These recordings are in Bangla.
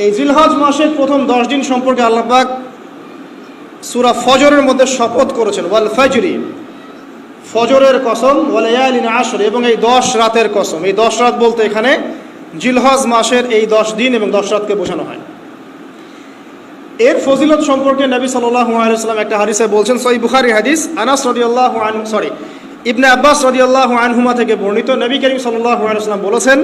এই জিলহজ মাসের প্রথম দশ দিন সম্পর্কে আল্লাপাক সুরা ফজরের মধ্যে শপথ করেছেন, ওয়াল ফজরি, ফজরের কসম ওয়ালায়ালিন আসর, এবং এই দশ রাতের কসম। এই দশ রাত বলতে এখানে জিলহজ মাসের এই দশ দিন এবং দশ রাতকে বোঝানো হয়। এর ফজিলত সম্পর্কে নবী সাল্লাল্লাহু আলাইহি ওয়াসাল্লাম একটা হাদিসে বলছেন সহি বুখারি হাদিস, আনাস রাদিয়াল্লাহু আনহু সরি, ইবনে আব্বাস রাদিয়াল্লাহু আনহুমা থেকে বর্ণিত। নবী করিম সাল্লাল্লাহু আলাইহি ওয়াসাল্লাম বলেছেন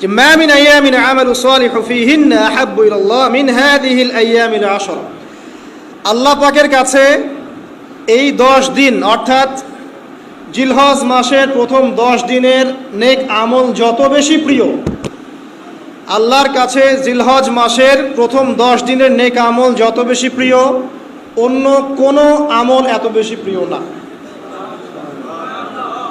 যে মা মিন আইয়ামিন আমালু সালিহু ফীহিন্না আহাব্বু ইলাল্লাহ মিন হাদিহিল আইয়ামিল আশরা। আল্লাহ পাকের কাছে এই দশ দিন, অর্থাৎ জিলহজ মাসের প্রথম দশ দিনের নেক আমল যত বেশি প্রিয়, আল্লাহর কাছে জিলহজ মাসের প্রথম দশ দিনের নেক আমল যত বেশি প্রিয়, অন্য কোনো আমল এত বেশি প্রিয় না।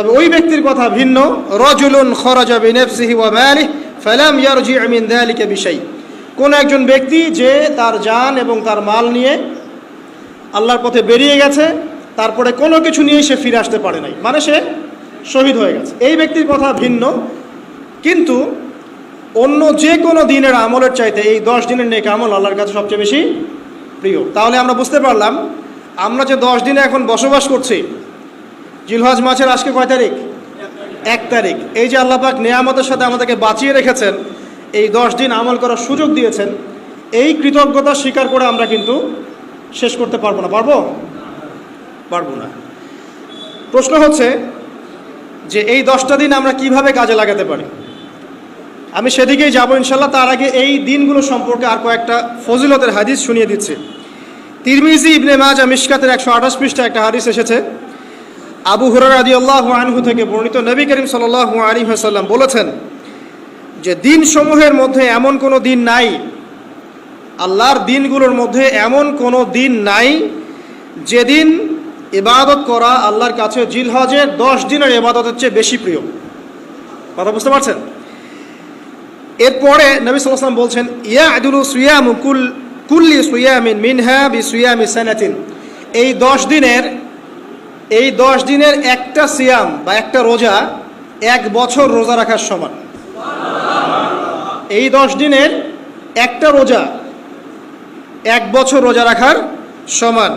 তবে ওই ব্যক্তির কথা ভিন্ন। রজুলুন খরাজা বিনফসিহি ওয়া মালিহি ফালাম ইয়ারজি মিন যালিকা বিশাই। কোন একজন ব্যক্তি যে তার জান এবং তার মাল নিয়ে আল্লাহর পথে বেরিয়ে গেছে, তারপরে কোনো কিছু নিয়ে সে ফিরে আসতে পারে নাই। মানে সে শহীদ হয়ে গেছে। এই ব্যক্তির কথা ভিন্ন। কিন্তু অন্য যে কোনো দিনের আমলের চাইতে এই দশ দিনের নেক আমল আল্লাহর কাছে সবচেয়ে বেশি প্রিয়। তাহলে আমরা বুঝতে পারলাম, আমরা যে দশ দিনে এখন বসবাস করছি জিলহজ মাসের আজকে কয় তারিখ? এক তারিখ। এই যে আল্লাপাক নেয়ামতের সাথে আমাদেরকে বাঁচিয়ে রেখেছেন, এই দশ দিন আমল করার সুযোগ দিয়েছেন, এই কৃতজ্ঞতা স্বীকার করে আমরা কিন্তু শেষ করতে পারব না। পারব? পারব না। প্রশ্ন হচ্ছে যে এই দশটা দিন আমরা কীভাবে কাজে লাগাতে পারি? আমি সেদিকেই যাব ইনশাল্লাহ। তার আগে এই দিনগুলো সম্পর্কে আর কয়েকটা ফজিলতের হাদিস শুনিয়ে দিচ্ছে। তিরমিজি ইবনে মাজ মিশকাতের একশো আঠাশ পৃষ্ঠা একটা হাদিস এসেছে। আবু হুরার আদি আল্লাহ আনহু থেকে বর্ণিত নবী করিম সাল্লাহ আলী সাল্লাম বলেছেন যে দিন সমূহের মধ্যে এমন কোনো দিন নাই, আল্লাহর দিনগুলোর মধ্যে এমন কোনো দিন নাই যেদিন ইবাদত করা আল্লাহর কাছে জিলহজের দশ দিনের ইবাদতের চেয়ে বেশি প্রিয়। কথা বুঝতে পারছেন? এরপরে নবী সাল্লাম বলছেন ইয়া আদুলু সুয়াম কুল কুল্লি সুয়ামিন মিনহা বি সুয়ামি সানাতিন। এই দশ দিনের এই দশ দিনের একটা সিয়াম বা একটা রোজা এক বছর রোজা রাখার সমান। এই দশ দিনের একটা রোজা এক বছর রোজা রাখার সমান।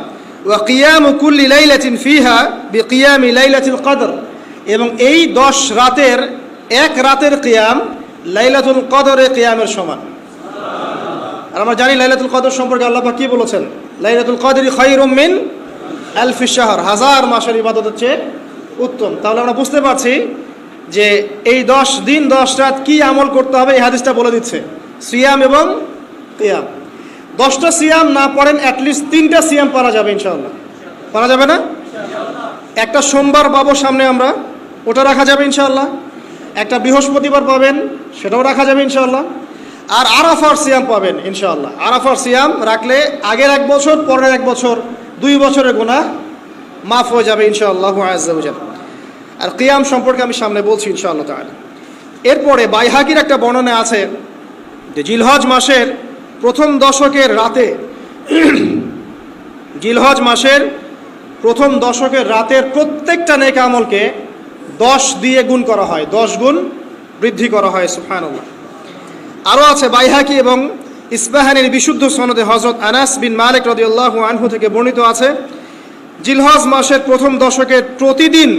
ওয়া কিয়াম কুল্লি লাইলাতিন ফিহা বি কিয়ামি লাইলাতিল কদর। এবং এই দশ রাতের এক রাতের কিয়াম লাইলাতুল কদরে কিয়ামের সমান। আর আমরা জানি লাইলাতুল কদর সম্পর্কে আল্লাহ কি বলেছেন? লাইলাতুল কদরি খায়রুম মিন আলফি শাহর হাজার মাসের ইবাদত হচ্ছে উত্তম। তাহলে আমরা বুঝতে পারছি যে এই দশ দিন, দশ রাত কি আমল করতে হবে, এই হাদিসটা বলে দিচ্ছে। সিয়াম এবং কিয়াম। দশটা সিয়াম না পড়েন অ্যাটলিস্ট তিনটা সিয়াম পারা যাবে ইনশাল্লাহ পারা যাবে না? একটা সোমবার পাবো সামনে আমরা, ওটা রাখা যাবে ইনশাল্লাহ একটা বৃহস্পতিবার পাবেন, সেটাও রাখা যাবে ইনশাল্লাহ আর আরাফার সিয়াম পাবেন ইনশাআল্লাহ। আরাফার সিয়াম রাখলে আগের এক বছর, পরের এক বছর দুই বছরের গুণা মাফ হয়ে যাবে ইনশাআল্লাহ আজাল আর কিয়াম সম্পর্কে আমি সামনে বলছি ইনশাআল্লাহ তাহলে এরপরে বাইহাকির একটা বর্ণনা আছে যে জিলহজ মাসের প্রথম দশকের রাতে, জিলহজ মাসের প্রথম দশকের রাতের প্রত্যেকটা নেক আমলকে দশ দিয়ে গুণ করা হয়, দশ গুণ বৃদ্ধি করা হয় সুফানুল্লাহ আরও আছে বাইহাকি এবং ইসবাহানের বিশুদ্ধ সনদে হজরত আনাস বিন মালিক রদিউল্লাহ আনহু থেকে বর্ণিত আছে, জিলহজ মাসের প্রথম দশকের প্রতিদিন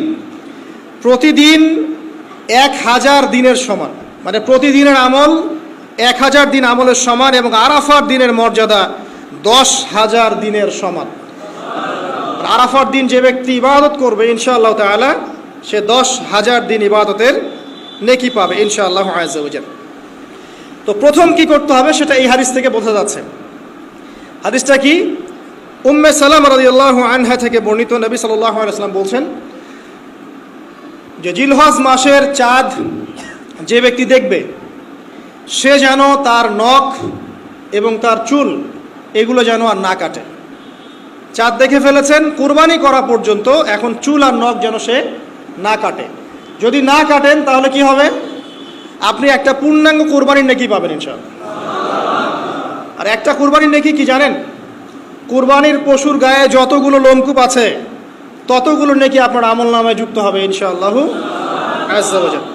প্রতিদিন এক হাজার দিনের সমান। মানে প্রতিদিনের আমল এক হাজার দিন আমলের সমান এবং আরাফার দিনের মর্যাদা দশ হাজার দিনের সমান। আরাফার দিন যে ব্যক্তি ইবাদত করবে, ইনশাআল্লাহ তালা সে দশ হাজার দিন ইবাদতের নেকি পাবে, ইনশাআল্লাহ আজাল তো প্রথম কি করতে হবে সেটা এই হাদিস থেকে বোঝা যাচ্ছে। হাদিসটা কি? উম্মে সালাম রাদিয়াল্লাহু আনহা থেকে বর্ণিত নবী সাল্লাম বলছেন যে জিলহজ মাসের চাঁদ যে ব্যক্তি দেখবে, সে যেন তার নখ এবং তার চুল এগুলো যেন আর না কাটে। চাঁদ দেখে ফেলেছেন, কুরবানি করা পর্যন্ত এখন চুল আর নখ যেন সে না কাটে। যদি না কাটেন তাহলে কি হবে? আপনি একটা পূর্ণাঙ্গ কোরবানির নেকি পাবেন ইনশাল আর একটা কোরবানির নেকি কি জানেন কোরবানির পশুর গায়ে যতগুলো লোমকূপ আছে, ততগুলো নেকি আপনার আমল নামে যুক্ত হবে ইনশাআল্লাহ আজ্জা ওয়া জাল।